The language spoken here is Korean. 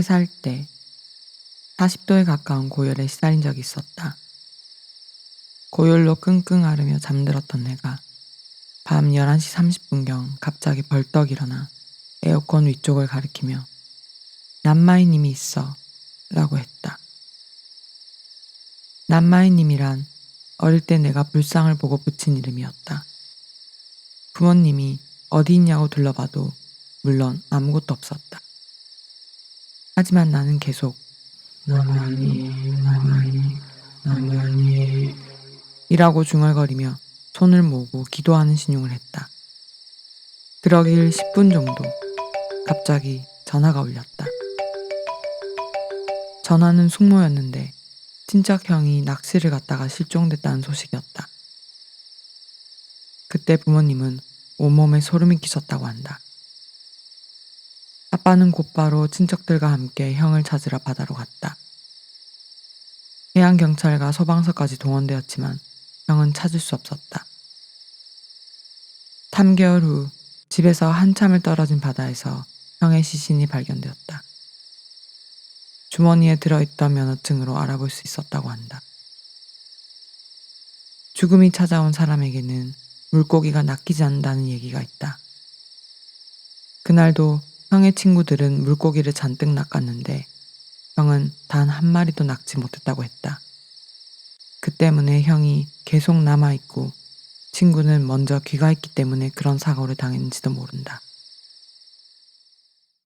3살 때 40도에 가까운 고열에 시달린 적이 있었다. 고열로 끙끙 앓으며 잠들었던 내가 밤 11시 30분경 갑자기 벌떡 일어나 에어컨 위쪽을 가리키며 남마이님이 있어 라고 했다. 남마이님이란 어릴 때 내가 불상을 보고 붙인 이름이었다. 부모님이 어디 있냐고 둘러봐도 물론 아무것도 없었다. 하지만 나는 계속 나만이 나만이 나만이 이라고 중얼거리며 손을 모으고 기도하는 신용을 했다. 그러길 10분 정도 갑자기 전화가 울렸다. 전화는 숙모였는데 친척 형이 낚시를 갔다가 실종됐다는 소식이었다. 그때 부모님은 온몸에 소름이 끼쳤다고 한다. 아빠는 곧바로 친척들과 함께 형을 찾으러 바다로 갔다. 해양경찰과 소방서까지 동원되었지만 형은 찾을 수 없었다. 3개월 후 집에서 한참을 떨어진 바다에서 형의 시신이 발견되었다. 주머니에 들어있던 면허증으로 알아볼 수 있었다고 한다. 죽음이 찾아온 사람에게는 물고기가 낚이지 않는다는 얘기가 있다. 그날도 형의 친구들은 물고기를 잔뜩 낚았는데 형은 단 한 마리도 낚지 못했다고 했다. 그 때문에 형이 계속 남아있고 친구는 먼저 귀가했기 때문에 그런 사고를 당했는지도 모른다.